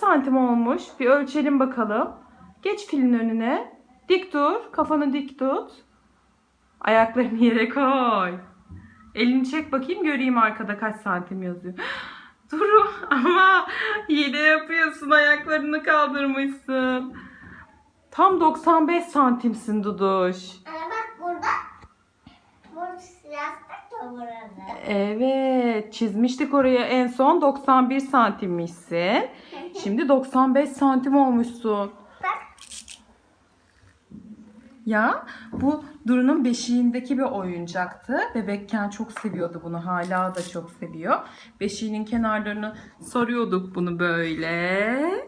santim olmuş? Bir ölçelim bakalım. Geç filin önüne. Dik dur. Kafanı dik tut. Ayaklarını yere koy. Elini çek bakayım göreyim arkada kaç santim yazıyor. Duru ama hile yapıyorsun ayaklarını kaldırmışsın. Tam 95 santimsin Duduş. Ana bak burada. Burası yastık da burada. Evet çizmiştik oraya en son 91 santimmişsin. Şimdi 95 santim olmuşsun. Ya bu Duru'nun beşiğindeki bir oyuncaktı. Bebekken çok seviyordu bunu. Hala da çok seviyor. Beşiğinin kenarlarını sarıyorduk bunu böyle.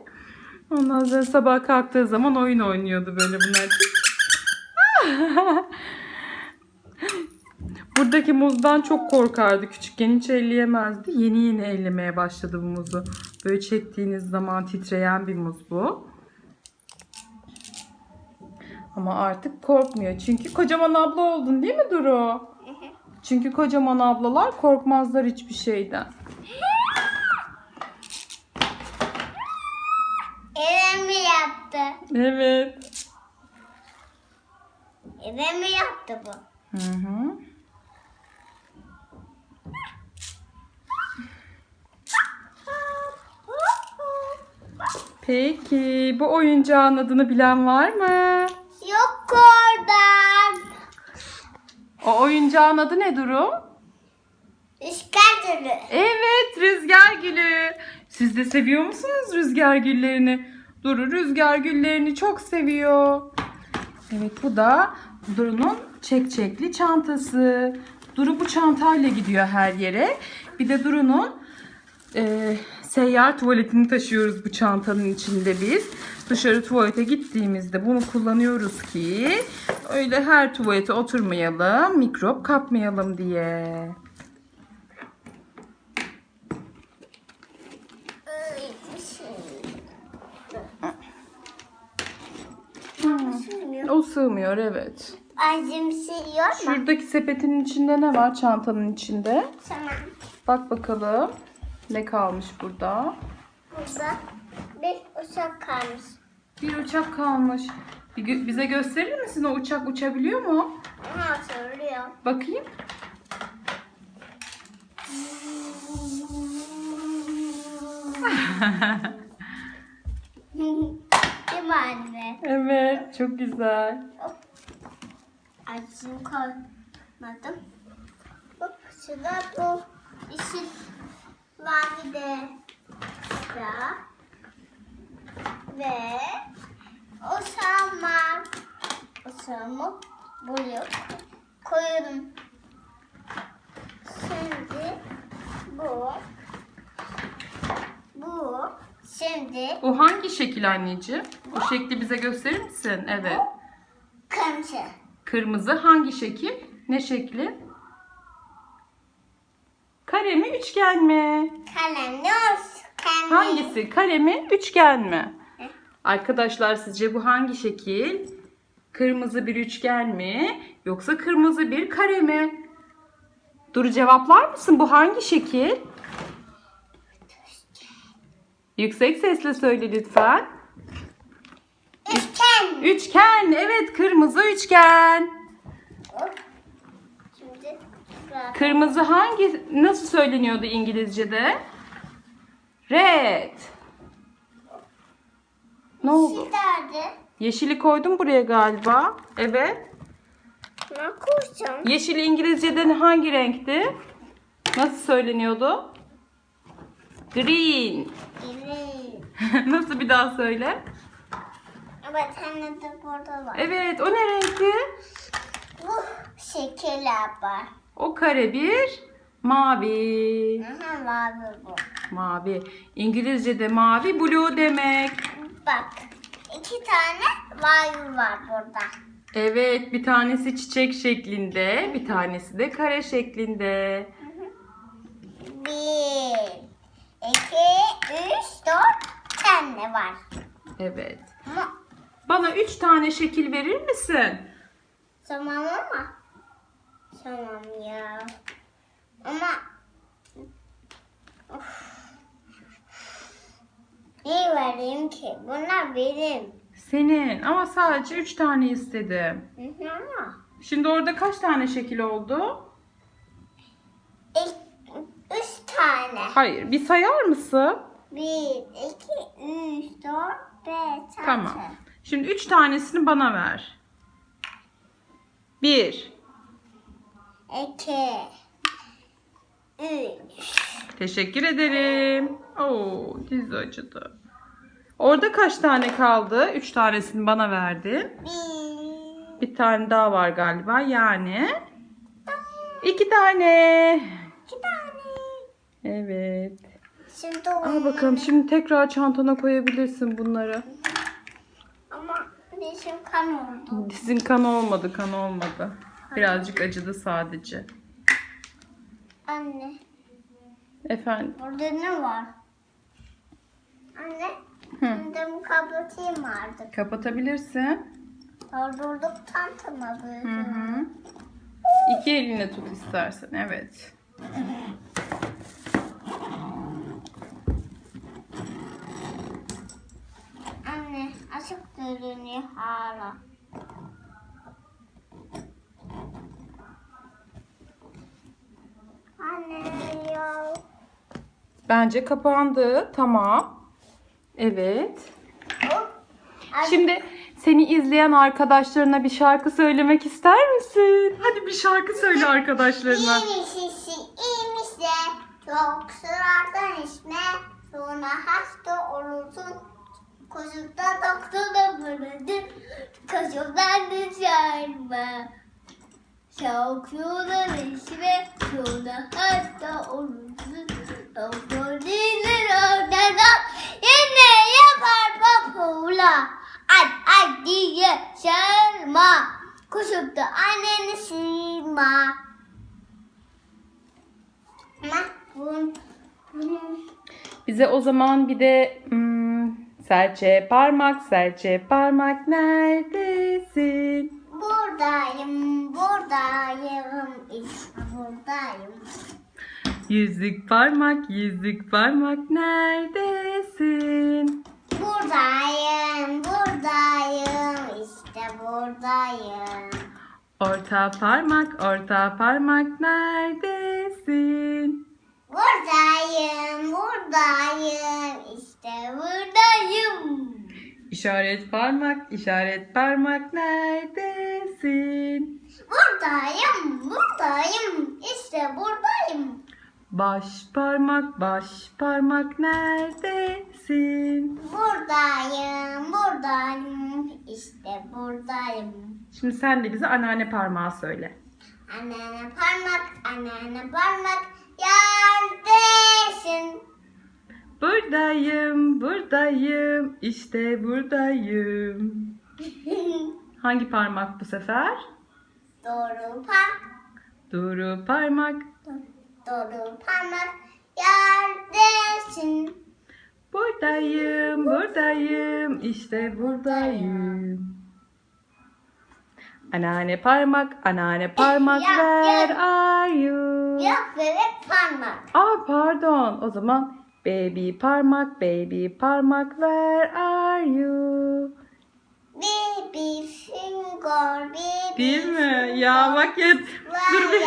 Ondan sonra sabah kalktığı zaman oyun oynuyordu böyle bunlar. Buradaki muzdan çok korkardı. Küçükken hiç elleyemezdi. Yeni yeni ellemeye başladı bu muzu. Böyle çektiğiniz zaman titreyen bir muz bu. Ama artık korkmuyor. Çünkü kocaman abla oldun değil mi Duru? Çünkü kocaman ablalar korkmazlar hiçbir şeyden. Eve mi yaptı? Evet. Eve mi yaptı bu? Hı hı. Peki bu oyuncağın adını bilen var mı? Yok oradan. O oyuncağın adı ne Duru? Üçgen türlü. Evet rüzgar gülü. Siz de seviyor musunuz rüzgar güllerini? Duru rüzgar güllerini çok seviyor. Evet bu da Duru'nun çekçekli çantası. Duru bu çantayla gidiyor her yere. Bir de Duru'nun e, seyyar tuvaletini taşıyoruz bu çantanın içinde biz. Dışarı tuvalete gittiğimizde bunu kullanıyoruz ki öyle her tuvalete oturmayalım, mikrop kapmayalım diye. O sığmıyor evet. Acımsı yiyor mu? Şuradaki sepetin içinde ne var çantanın içinde? Tamam. Bak bakalım. Ne kalmış burada? Burada bir uçak kalmış. Bir uçak kalmış. Bir gö- bize gösterir misin o uçak uçabiliyor mu? Ama soruyor. Bakayım. Değil mi anne? Evet çok güzel. Acını koymadım. Hop, şurada bu işin mavi de da ve o sama o samı buraya koyuyorum. Şimdi bu bu şimdi O hangi şekil anneciğim? O şekli bize gösterir misin? Evet. kırmızı. Kırmızı hangi şekil? Ne şekli? Kare mi üçgen mi? Kalem olsun? Kalem. Hangisi? Kare mi üçgen mi? Arkadaşlar sizce bu hangi şekil? Kırmızı bir üçgen mi? Yoksa kırmızı bir kare mi? Duru cevaplar mısın? Bu hangi şekil? Yüksek sesle söyle lütfen. Üçgen. Üçgen. Evet kırmızı üçgen. Hop. Şimdi şurada. Kırmızı hangi nasıl söyleniyordu İngilizce'de? Red. Ne oldu? Yeşili koydum buraya galiba. Evet. Ne koyacağım? Yeşil İngilizce'de hangi renkti? Nasıl söyleniyordu? Green. Evet. Nasıl bir daha söyle? Ama tane de burada var. Evet o ne renkti? Bu şekerler var. O kare bir mavi. Aha mavi bu. Mavi. İngilizce'de mavi blue demek. Bak. iki tane mavi var burada. Evet bir tanesi çiçek şeklinde bir tanesi de kare şeklinde. Bir, iki, üç, dört tane var. Evet. Ama Bana üç tane şekil verir misin? tamam ama. Tamam ya. Ama Ne vereyim ki? Bunlar benim. Senin ama sadece 3 tane istedim. Hı hı ama. Şimdi orada kaç tane şekil oldu? İlk, üç tane. Hayır. Bir sayar mısın? Bir, iki, üç, dört, beş, altı. Tamam. Şimdi 3 tanesini bana ver. 1. İki, üç. Teşekkür ederim. Oo, diz acıdı. Orada kaç tane kaldı? 3 tanesini bana verdin. Bir, Bir tane daha var galiba. Yani iki tane. iki tane. Evet. Şimdi Al bakalım. Şimdi tekrar çantana koyabilirsin bunları. Ama dişim kan oldu. Dizin kan olmadı, kan olmadı. Birazcık acıdı sadece. Anne, Efendim. burada ne var? Anne, benim kapatayım artık. Kapatabilirsin. Doldurduk tantama Hı hı. İki eline tut istersen. Evet. Anne, açık görünüyor hala. Anne. Bence kapandı. Tamam. Evet. Şimdi seni izleyen arkadaşlarına bir şarkı söylemek ister misin? Hadi bir şarkı söyle arkadaşlarına. İyiymiş işi, iyiymiş de. Çok sırardan içme. Sonra hasta olursun. Koşukta doktora bırakır. Koşuktan dışarıma. Sular içme. Sonra hasta olursun. Doktor dinler oradan. Yine yapar babula. Ay ay diye çağırma. Koşup da anneni bunun Bize o zaman bir de hmm, serçe parmak, serçe parmak neredesin? Buradayım, buradayım, işte buradayım. Yüzük parmak, yüzük parmak neredesin? Buradayım, buradayım, işte buradayım. Orta parmak, orta parmak neredesin? Buradayım, buradayım, işte buradayım. İşaret parmak, işaret parmak neredesin? Buradayım, buradayım, işte buradayım. Baş parmak, baş parmak neredesin? Buradayım, buradayım, işte buradayım. Şimdi sen de bize anneanne parmağı söyle. Anneanne parmak, anneanne parmak, yerdesin. Buradayım, buradayım, işte buradayım. Hangi parmak bu sefer? Doğru parmak, Duru parmak. doğru parmak, yerdesin. Buradayım, buradayım, işte buradayım. Anneanne parmak, anneanne parmak, Ya, where ya. are you? Yok bebek parmak. Aa pardon, o zaman baby parmak, baby parmak, where are you? Baby Değil mi? Ya bak ya, dur bir...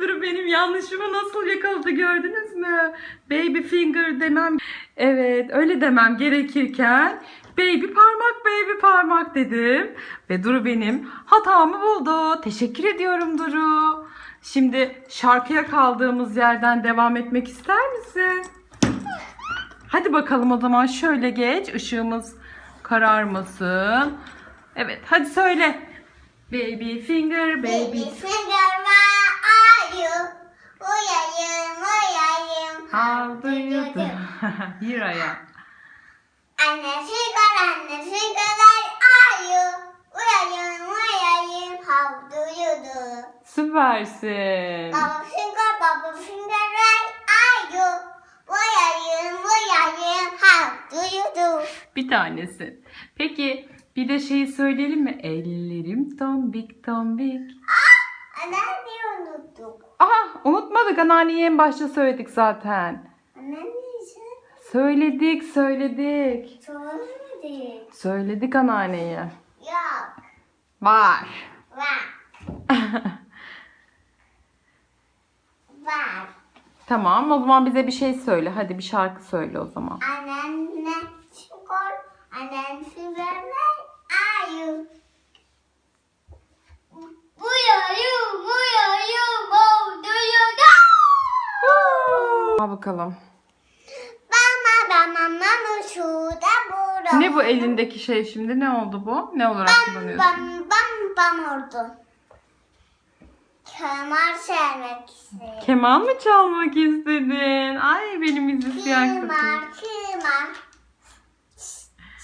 dur benim yanlışımı nasıl yakaladı gördünüz mü? Baby finger demem. Evet öyle demem gerekirken baby parmak baby parmak dedim. Ve Duru benim hatamı buldu. Teşekkür ediyorum Duru. Şimdi şarkıya kaldığımız yerden devam etmek ister misin? Hadi bakalım o zaman şöyle geç. Işığımız kararmasın. Evet hadi söyle. Baby finger baby. Baby finger, where are you? Uyayım, uyayım. How do you do? Here I am. Anne finger, anne finger, where are you? Uyayım, uyayım. How do you do? Süpersin. Baba finger, baba finger, where are you? Uyayım, uyayım. How do you do? Bir tanesi. Peki bir de şeyi söyleyelim mi? Ellerim tombik tombik. Anne diye unuttuk. Aha unutmadık anneanneyi en başta söyledik zaten. Anne neyse? Söyledik, söyledik. Söylemedik. Söyledik anneanneyi. Yok. Var. Var. Var. tamam, o zaman bize bir şey söyle. Hadi bir şarkı söyle o zaman. Anneanne çikolata. Anneanne biberler. Ayu. Buyurun, buyurun, buyurun. Al bakalım. Bama bama mama şurada burada. Ne bu elindeki şey şimdi? Ne oldu bu? Ne olarak Bam kullanıyorsun? bam bam bam oldu. Kemal sevmek istedim. Keman mı çalmak istedin? Ay benim müzisyen kızım. Kemal, kemal.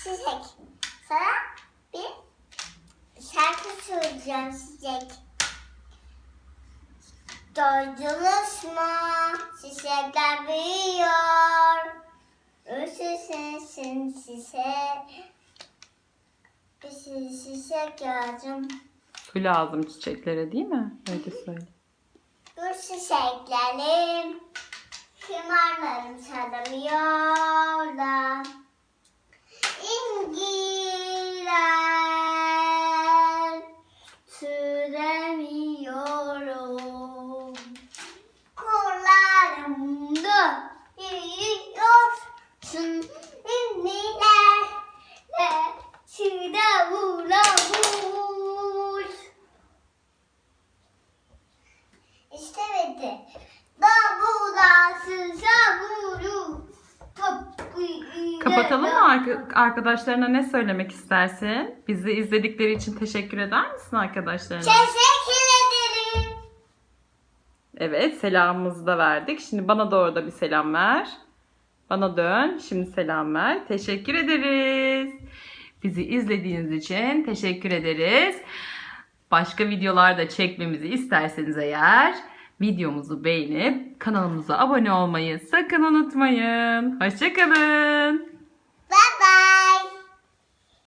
Çiçek. Sana şarkı söyleyeceğim çiçek. Duydunuz mu? Çiçekler büyüyor. Üşüsün çiçek. Bir sürü çiçek gördüm. Su lazım çiçeklere değil mi? Öyle söyle. Bu çiçeklerim Kımarlarım sarılıyorlar İnciler arkadaşlarına ne söylemek istersin? Bizi izledikleri için teşekkür eder misin arkadaşlarına? Teşekkür ederim. Evet selamımızı da verdik. Şimdi bana doğru da bir selam ver. Bana dön. Şimdi selam ver. Teşekkür ederiz. Bizi izlediğiniz için teşekkür ederiz. Başka videolar da çekmemizi isterseniz eğer videomuzu beğenip kanalımıza abone olmayı sakın unutmayın. Hoşçakalın.